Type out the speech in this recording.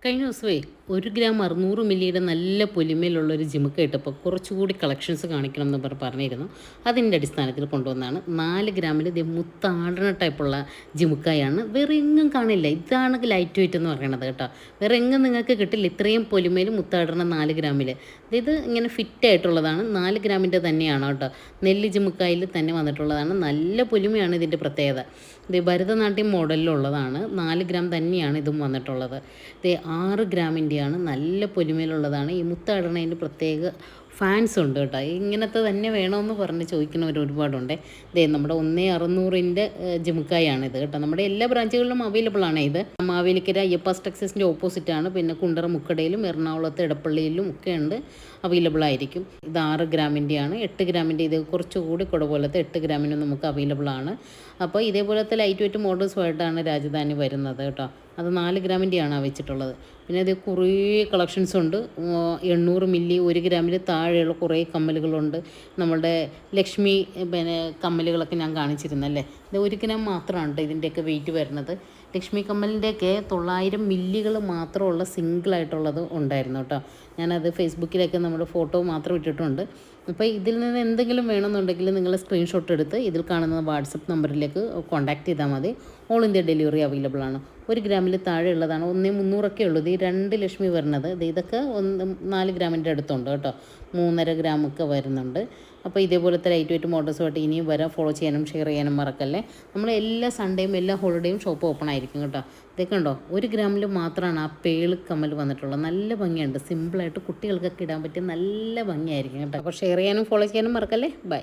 Kênh. ഒരു ഗ്രാം അറുന്നൂറ് മില്ലിയുടെ നല്ല പൊലിമയിലുള്ളൊരു ജിമുക്ക ഇട്ടപ്പോൾ കുറച്ചുകൂടി കളക്ഷൻസ് കാണിക്കണം എന്ന് പറഞ്ഞ് പറഞ്ഞിരുന്നു. അതിന്റെ അടിസ്ഥാനത്തിൽ കൊണ്ടുവന്നാണ് നാല് ഗ്രാമിൽ ഇത് മുത്താടണ ടൈപ്പുള്ള ജിമുക്കായാണ്. വേറെ എങ്ങും കാണില്ല. ഇതാണ് ലൈറ്റ് വെയിറ്റ് എന്ന് പറയണത് കേട്ടോ. വേറെ എങ്ങും നിങ്ങൾക്ക് കിട്ടില്ല. ഇത്രയും പൊലിമയിൽ മുത്താടണ നാല് ഗ്രാമിൽ. ഇത് ഇങ്ങനെ ഫിറ്റ് ആയിട്ടുള്ളതാണ്. നാല് ഗ്രാമിന്റെ തന്നെയാണ് കേട്ടോ. നെല്ല് ജിമുക്കായിൽ തന്നെ വന്നിട്ടുള്ളതാണ്. നല്ല പൊലിമയാണ് ഇതിന്റെ പ്രത്യേകത. ഇത് ഭരതനാട്യം മോഡലിലുള്ളതാണ്. നാല് ഗ്രാം തന്നെയാണ് ഇതും വന്നിട്ടുള്ളത്. ഇത് ആറ് ഗ്രാമിന്റെയാണ് നല്ല പൊലിമയിലുള്ളതാണ് ഈ മുത്തടണേന്റെ പ്രത്യേക ഫാൻസ് ഉണ്ട് കേട്ടോ. ഇങ്ങനത്തെ തന്നെ വേണമെന്ന് പറഞ്ഞ് ചോദിക്കുന്നവർ ഒരുപാടുണ്ട്. ഇതേ നമ്മുടെ ഒന്നേ അറുന്നൂറിന്റെ ജിമുക്കായാണിത് കേട്ടോ. നമ്മുടെ എല്ലാ ബ്രാഞ്ചുകളിലും അവൈലബിൾ ആണ് ഇത്. മാവേലിക്കര അയ്യപ്പ ഓപ്പോസിറ്റ് ആണ്. പിന്നെ കുണ്ടറ മുക്കടയിലും എറണാകുളത്ത് ഇടപ്പള്ളിയിലും ഒക്കെ ഉണ്ട് അവൈലബിൾ ആയിരിക്കും. ഇത് ആറ് ഗ്രാമിന്റെയാണ്. എട്ട് ഗ്രാമിന്റെ ഇത് കുറച്ചുകൂടി കുട പോലത്തെ എട്ട് ഗ്രാമിന് നമുക്ക് അവൈലബിൾ ആണ്. അപ്പോൾ ഇതേപോലത്തെ ലൈറ്റ് വെയിറ്റ് മോഡൽസുമായിട്ടാണ് രാജധാനി വരുന്നത് കേട്ടോ. അത് നാല് ഗ്രാമിന്റെയാണ് വെച്ചിട്ടുള്ളത്. പിന്നെ ഇത് കുറേ കളക്ഷൻസ് ഉണ്ട്. എണ്ണൂറ് മില്ലി ഒരു ഗ്രാമിൽ താഴെയുള്ള കുറേ കമ്മലുകളുണ്ട്. നമ്മളുടെ ലക്ഷ്മി പിന്നെ കമ്മലുകളൊക്കെ ഞാൻ കാണിച്ചിരുന്നല്ലേ? ഇത് ഒരു ഗ്രാം മാത്രമാണ് ട്ടോ ഇതിന്റെയൊക്കെ വെയിറ്റ് വരുന്നത്. ലക്ഷ്മി കമ്മലിന്റെയൊക്കെ തൊള്ളായിരം മില്ലികൾ മാത്രമുള്ള സിംഗിളായിട്ടുള്ളത് ഉണ്ടായിരുന്നു കേട്ടോ ഞാനത് ഫേസ്ബുക്കിലൊക്കെ നമ്മുടെ ഫോട്ടോ മാത്രം ഇട്ടിട്ടുണ്ട്. അപ്പോൾ ഇതിൽ നിന്ന് എന്തെങ്കിലും വേണമെന്നുണ്ടെങ്കിൽ നിങ്ങൾ സ്ക്രീൻഷോട്ട് എടുത്ത് ഇതിൽ കാണുന്ന വാട്സപ്പ് നമ്പറിലേക്ക് കോൺടാക്റ്റ് ചെയ്താൽ മതി. ഓൾ ഇന്ത്യ ഡെലിവറി അവൈലബിൾ ആണ്. ഒരു ഗ്രാമിൽ താഴെ ഉള്ളതാണ് ഒന്നേ മുന്നൂറൊക്കെ ഉള്ളൂ. ഇത് ഈ രണ്ട് ലക്ഷ്മി വരുന്നത്. ഇത് ഇതൊക്കെ ഒന്ന് നാല് ഗ്രാമിന്റെ അടുത്തുണ്ട് കേട്ടോ മൂന്നര ഗ്രാമൊക്കെ വരുന്നുണ്ട്. അപ്പോൾ ഇതേപോലത്തെ ലൈറ്റ് വെയിറ്റ് മോട്ടോഴ്സുമായിട്ട് ഇനിയും വരാം. ഫോളോ ചെയ്യാനും ഷെയർ ചെയ്യാനും മറക്കല്ലേ. നമ്മൾ എല്ലാ സൺഡേയും എല്ലാ ഹോളിഡേയും ഷോപ്പ് ഓപ്പൺ ആയിരിക്കും കേട്ടോ. ഇതൊക്കെ ഉണ്ടോ? ഒരു ഗ്രാമിൽ മാത്രമാണ് ആ പേൾ കമ്മൽ വന്നിട്ടുള്ളത്. നല്ല ഭംഗിയുണ്ട്. സിമ്പിളായിട്ട് കുട്ടികൾക്കൊക്കെ ഇടാൻ പറ്റിയ നല്ല ഭംഗിയായിരിക്കും കേട്ടോ. അപ്പോൾ ഷെയർ ചെയ്യാനും ഫോളോ ചെയ്യാനും മറക്കല്ലേ? ബൈ